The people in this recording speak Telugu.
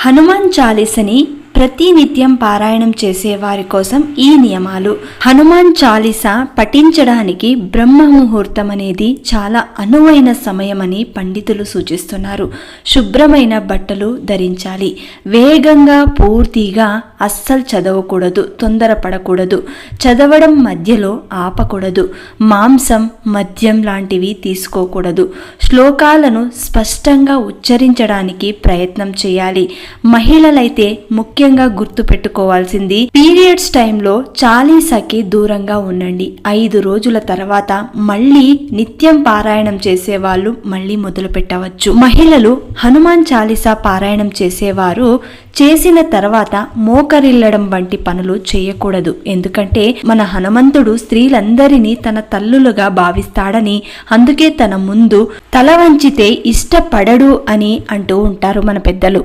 హనుమాన్ చాలీసని ప్రతినిత్యం పారాయణం చేసేవారి కోసం ఈ నియమాలు. హనుమాన్ చాలీస పఠించడానికి బ్రహ్మ ముహూర్తం అనేది చాలా అనువైన సమయమని పండితులు సూచిస్తున్నారు. శుభ్రమైన బట్టలు ధరించాలి. వేగంగా పూర్తిగా అస్సలు చదవకూడదు తొందరపడకూడదు. చదవడం మధ్యలో ఆపకూడదు. మాంసం మద్యం లాంటివి తీసుకోకూడదు. శ్లోకాలను స్పష్టంగా ఉచ్చరించడానికి ప్రయత్నం చేయాలి. మహిళలైతే ముఖ్యంగా గుర్తు పెట్టుకోవాల్సింది పీరియడ్స్ టైంలో చాలీసాకి దూరంగా ఉండండి. ఐదు రోజుల తర్వాత మళ్ళీ నిత్యం పారాయణం చేసే వాళ్ళు మళ్ళీ మొదలు పెట్టవచ్చు. మహిళలు హనుమాన్ చాలీసా పారాయణం చేసేవారు చేసిన తర్వాత మోకరిల్లడం వంటి పనులు చేయకూడదు. ఎందుకంటే మన హనుమంతుడు స్త్రీలందరినీ తన తల్లులుగా భావిస్తాడని అందుకే తన ముందు తల వంచితే ఇష్టపడడు అని అంటూ ఉంటారు మన పెద్దలు.